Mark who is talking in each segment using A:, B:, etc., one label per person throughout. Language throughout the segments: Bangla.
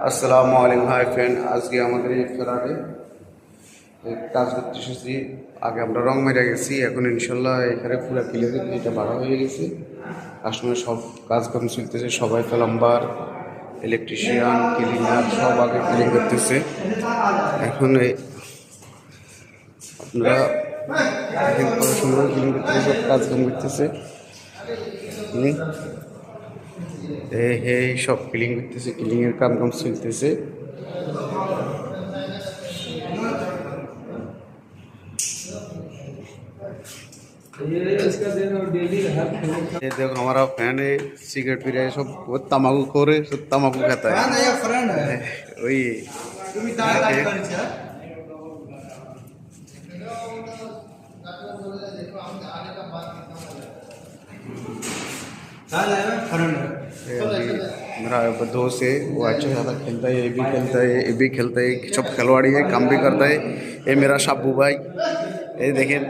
A: আসসালামু আলাইকুম, হাই ফ্রেন্ড। আজকে আমাদের ফেরারে কাজ করতে এসেছি। আগে আমরা রং মেরে গেছি, এখন ইনশাল্লাহ এখানে পুরো ক্লিয়ার এটা বাড়া হয়ে গেছে। কাস্টমার সব কাজকাম চলতেছে, সবাই প্লাম্বার ইলেকট্রিশিয়ান ক্লিনার সব আগে ক্লিন করতেছে। এখন এই আপনারা সুন্দর ক্লিন করতেছে, সব কাজকাম করতেছে। এই এই সব ক্লিন করতেছে ক্লিং এর কাম কাম চলতেছে
B: ये इसका दिन और डेली हर
A: ये देखो हमारा फैन है सिगरेट पी रहा है सब वो तम्बाकू खो रहे सब तम्बाकू खाता है
B: फ्रेंड है
A: वही
B: तुम्ही
A: Okay.
B: फ्रेंड है
A: ये अभी मेरा दोस्त है वो अच्छा ज़्यादा खेलता है ये भी खेलता है ये भी खेलता है सब खिलवाड़ी है काम भी करता है ये मेरा साबू भाई এই দেখেন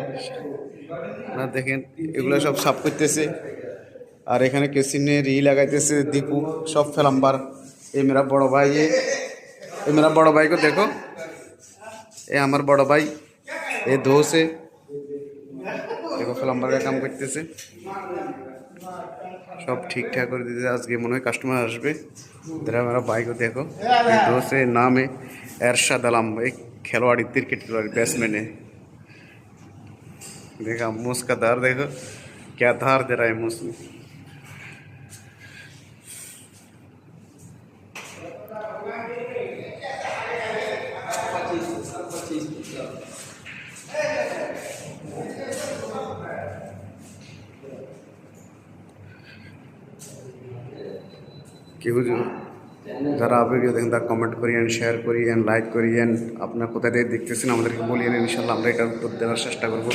A: না দেখেন এগুলো সব সাফ করতেছে আর এখানে কেসিনে রি লাগাইতেছে দীপু সব ফেলাম্বার এই মেরা বড় ভাই এ এই মেরা বড় ভাই को देखो এ আমার বড় ভাই এ দোষ है দেখো ফেলাম্বার का काम করতেছে সব ঠিকঠাক করে দিতে আজকে মনে হয় কাস্টমার আসবে এরা मेरा भाई को देखो ये दोस्त है नाम है एरशाद आलम एक खिलवाड़ी क्रिकेट खिलवाड़ी बैट्समैन है देखा मुंह का धार देखो क्या धार दे रहा है मुंह কেউ যে- যারা ভিডিও দেখেন, তারা কমেন্ট করিয়েন শেয়ার করিয়েন লাইক করিয়েন। আপনার কোথায় দেখতেছেন, আমাদেরকে বলিয়েন, ইনশাল্লাহ আমরা এটার উত্তর দেওয়ার চেষ্টা করব।